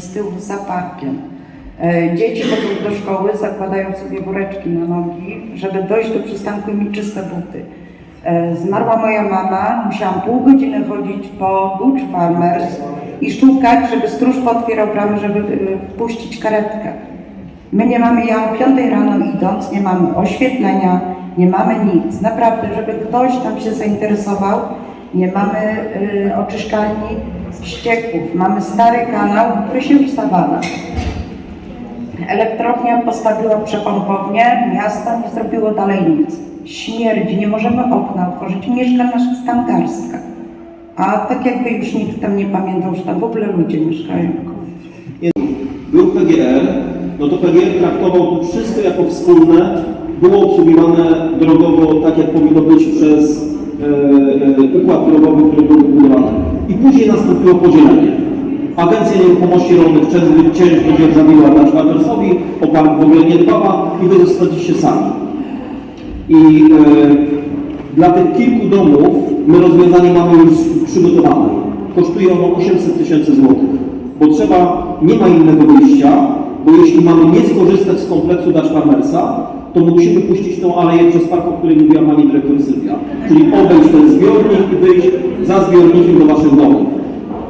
z tyłu za parkiem. E, Dzieci chodzą do szkoły, zakładają sobie woreczki na nogi, żeby dojść do przystanku i czyste buty. E, Zmarła moja mama, musiałam pół godziny chodzić po Dutch Farmers i szukać, żeby stróż potwierał bramy, żeby e, wpuścić karetkę. My nie mamy, ja o 5 rano idąc, nie mamy oświetlenia, nie mamy nic. Naprawdę, żeby ktoś tam się zainteresował, nie mamy y, oczyszczalni ścieków, mamy stary kanał, który się zawala. Elektrownia postawiła przepompownię, miasto nie zrobiło dalej nic. Śmierdzi, nie możemy okna otworzyć, mieszka nas tam garstka. A tak jakby już nikt tam nie pamiętał, że tam w ogóle ludzie mieszkają. był PGR, no to PGR traktował to wszystko jako wspólne, było obsługiwane drogowo tak, jak powinno być przez e, e, układ drogowy, który był wybudowany. I później nastąpiło podzielenie. Agencja Nieruchomości Rolnych ciężko ciężko dzierżawiła dla Czwartersowi, o park w ogóle nie dbała i wy zostaliście sami. I e, dla tych kilku domów my rozwiązanie mamy już przygotowane. Kosztuje ono 800 tysięcy złotych, bo trzeba, nie ma innego wyjścia, bo jeśli mamy nie skorzystać z kompleksu Dutch Farmersa, to musimy puścić tą aleję przez park, o której mówiła Pani Dyrektor Sylwia. Czyli obejść ten zbiornik i wyjść za zbiornikiem do Waszych domów.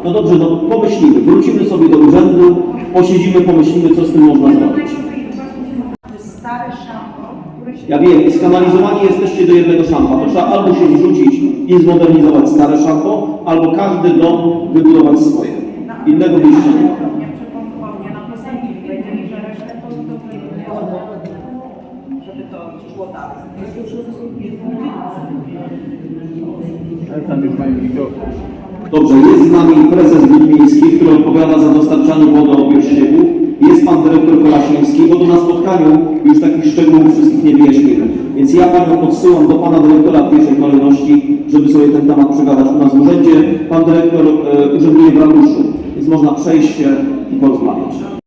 No dobrze, no pomyślimy, wrócimy sobie do urzędu, posiedzimy, pomyślimy, co z tym można zrobić. Się Ja wiem, skanalizowani jesteście do jednego szampa. To trzeba albo się wrzucić i zmodernizować stare szampo, albo każdy dom wybudować swoje. Innego wyjścia nie ma. Nie przepompownie, na piosenki powiedzieli, że resztę to do żeby to szło dalej. Tam jest Pani Wiktor. Dobrze, jest z nami prezes Wiedźmiński, który odpowiada za dostarczanie wody od ścieków. Jest pan dyrektor Kolasiński, bo to na spotkaniu już takich szczegółów wszystkich nie wyjaśnimy. Więc ja panią odsyłam do pana dyrektora w pierwszej kolejności, żeby sobie ten temat przegadać u nas w urzędzie. Pan dyrektor e, urzęduje w ratuszu, więc można przejść się i porozmawiać.